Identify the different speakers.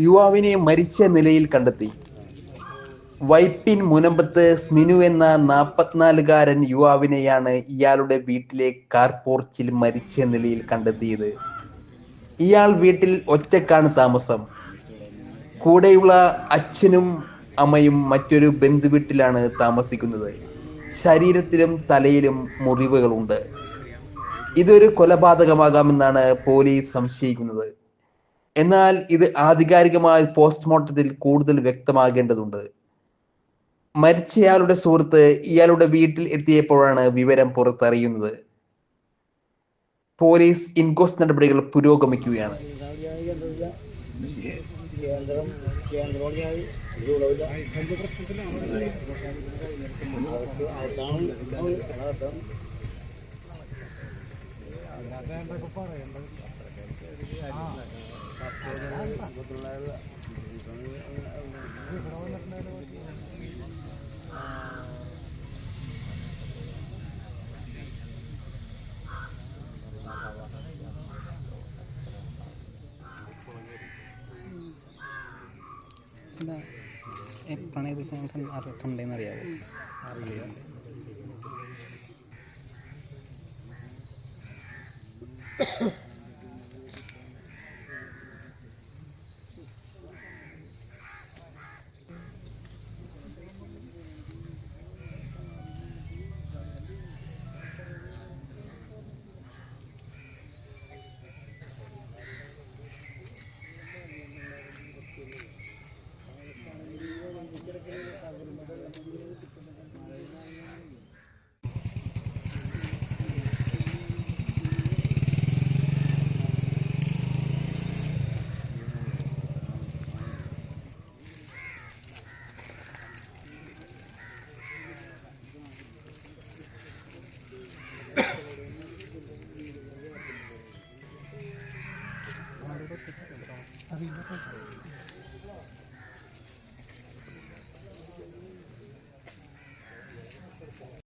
Speaker 1: യുവാവിനെ മരിച്ച നിലയിൽ കണ്ടെത്തി. വൈപ്പിൻ മുനമ്പത്ത് സ്മിനു എന്ന നാൽപ്പത്തിനാലുകാരൻ യുവാവിനെയാണ് ഇയാളുടെ വീട്ടിലെ കാർ പോർച്ചിൽ മരിച്ച നിലയിൽ കണ്ടെത്തിയത്. ഇയാൾ വീട്ടിൽ ഒറ്റക്കാണ് താമസം. കൂടെയുള്ള അച്ഛനും അമ്മയും മറ്റൊരു ബന്ധുവീട്ടിലാണ് താമസിക്കുന്നത്. ശരീരത്തിലും തലയിലും മുറിവുകളുണ്ട്. ഇതൊരു കൊലപാതകമാകാമെന്നാണ് പോലീസ് സംശയിക്കുന്നത്. എന്നാൽ ഇത് ആധികാരികമായ പോസ്റ്റ്മോർട്ടത്തിൽ കൂടുതൽ വ്യക്തമാകേണ്ടതുണ്ട്. മരിച്ചയാളുടെ സുഹൃത്ത് ഇയാളുടെ വീട്ടിൽ എത്തിയപ്പോഴാണ് വിവരം പുറത്തറിയുന്നത്. പോലീസ് ഇൻക്വസ്റ്റ് നടപടികൾ പുരോഗമിക്കുകയാണ്.
Speaker 2: കേന്ദ്രമാണ് ഞാൻ ഇതുള്ളവില്ല ഇത്
Speaker 3: അറിയില്ല ദിവസം കണ്ടെന്ന് അറിയാവോ? arriba.